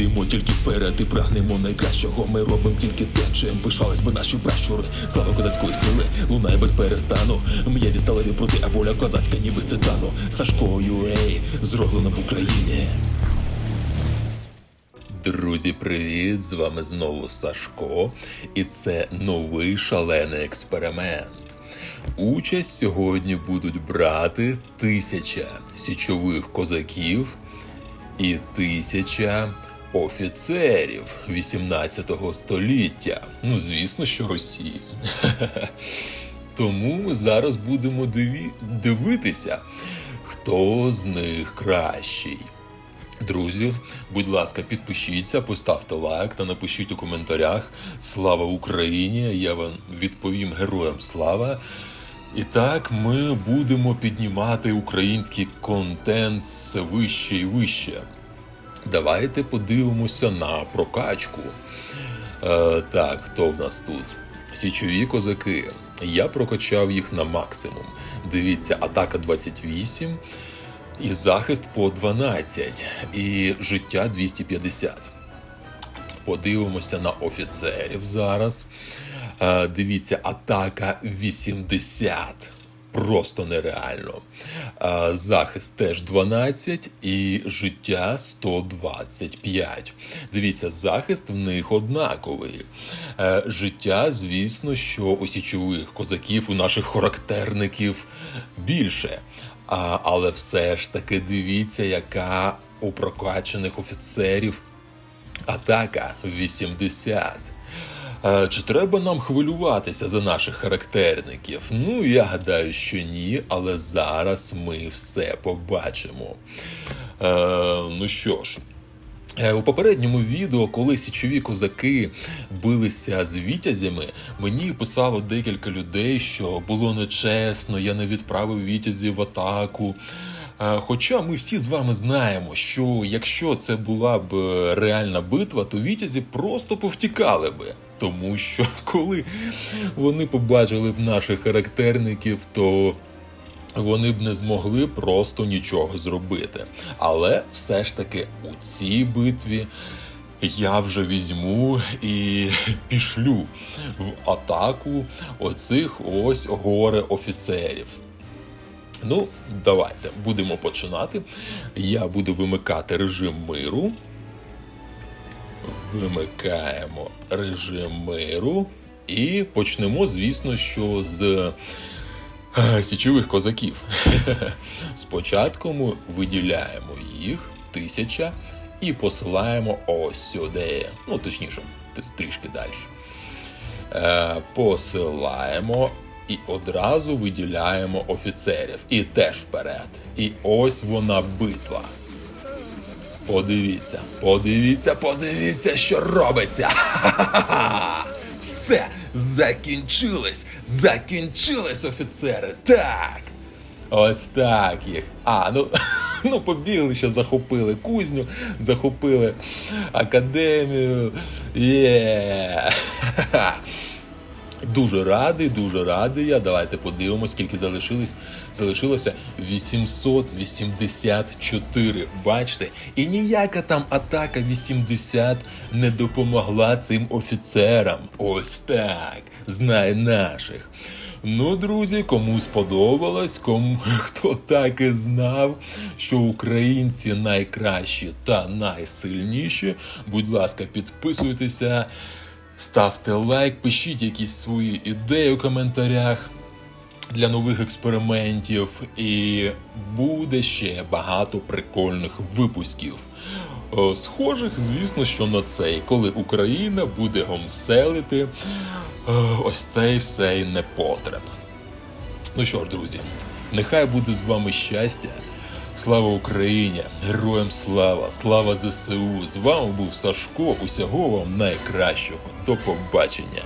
Йдемо тільки вперед і прагнемо найкращого. Ми робимо тільки те, чим пишались би наші пращури. Слава козацької сили, лунає без перестану. М'язі сталеві проти, а воля козацька, ніби з титану. Сашко Юей, зроблено в Україні. Друзі, привіт! З вами знову Сашко, і це новий шалений експеримент. Участь сьогодні будуть брати тисяча січових козаків і тисяча офіцерів 18 століття. Ну, звісно, що Росії. Тому ми зараз будемо диві... дивитися, хто з них кращий. Друзі, будь ласка, підпишіться, поставте лайк та напишіть у коментарях Слава Україні! Я вам відповім героям слава. І так ми будемо піднімати український контент все вище і вище. Давайте подивимося на прокачку. Е, так, хто в нас тут? Січові козаки. Я прокачав їх на максимум. Дивіться, атака 28 і захист по 12, і життя 250. Подивимося на офіцерів зараз. Е, Дивіться, атака 80. Просто нереально. Захист теж 12 і життя 125. Дивіться, захист в них однаковий. Е, Життя, звісно, що у січових козаків, у наших характерників більше. Але все ж таки дивіться, яка у прокачаних офіцерів атака 80. Е, Чи треба нам хвилюватися за наших характерників? Ну, я гадаю, що ні, але зараз ми все побачимо. Е, ну що ж. Е, У попередньому відео, коли січові козаки билися з вітязями, мені писало декілька людей, що було нечесно, я не відправив вітязів в атаку. Хоча ми всі з вами знаємо, що якщо це була б е, реальна битва, то вітязі просто повтікали би. Тому що коли вони побачили б наших характерників, то вони б не змогли просто нічого зробити. Але все ж таки у цій битві я вже візьму і пішлю в атаку оцих ось горе офіцерів. Ну, давайте будемо починати. Я буду вимикати режим миру. Вимикаємо режим миру. І почнемо, звісно, що з е, січових козаків. Спочатку ми виділяємо їх тисяча і посилаємо ось сюди. Ну, точніше, трішки далі. Е, посилаємо і одразу виділяємо офіцерів. І теж вперед. І ось вона битва. Подивіться, подивіться, подивіться, що робиться. Ха-ха-ха! Все закінчилось! Закінчились офіцери! Так! Ось так їх. А, ну, ну побігли, ще захопили кузню, захопили академію. Є. Ха-ха. Дуже радий, дуже радий я. Давайте подивимось, скільки залишилось. Залишилося 884. Бачите? І ніяка там атака 80 не допомогла цим офіцерам. Ось так. Знай наших. Ну, друзі, кому сподобалось, кому хто так і знав, що українці найкращі та найсильніші. Будь ласка, підписуйтеся. Ставте лайк, пишіть якісь свої ідеї у коментарях для нових експериментів, і буде ще багато прикольних випусків. Схожих, звісно, що на цей, коли Україна буде гомселити ось цей всей непотреб. Ну що ж, друзі, нехай буде з вами щастя. Слава Україні! Героям слава! Слава ЗСУ! З вами був Сашко. Усього вам найкращого. До побачення!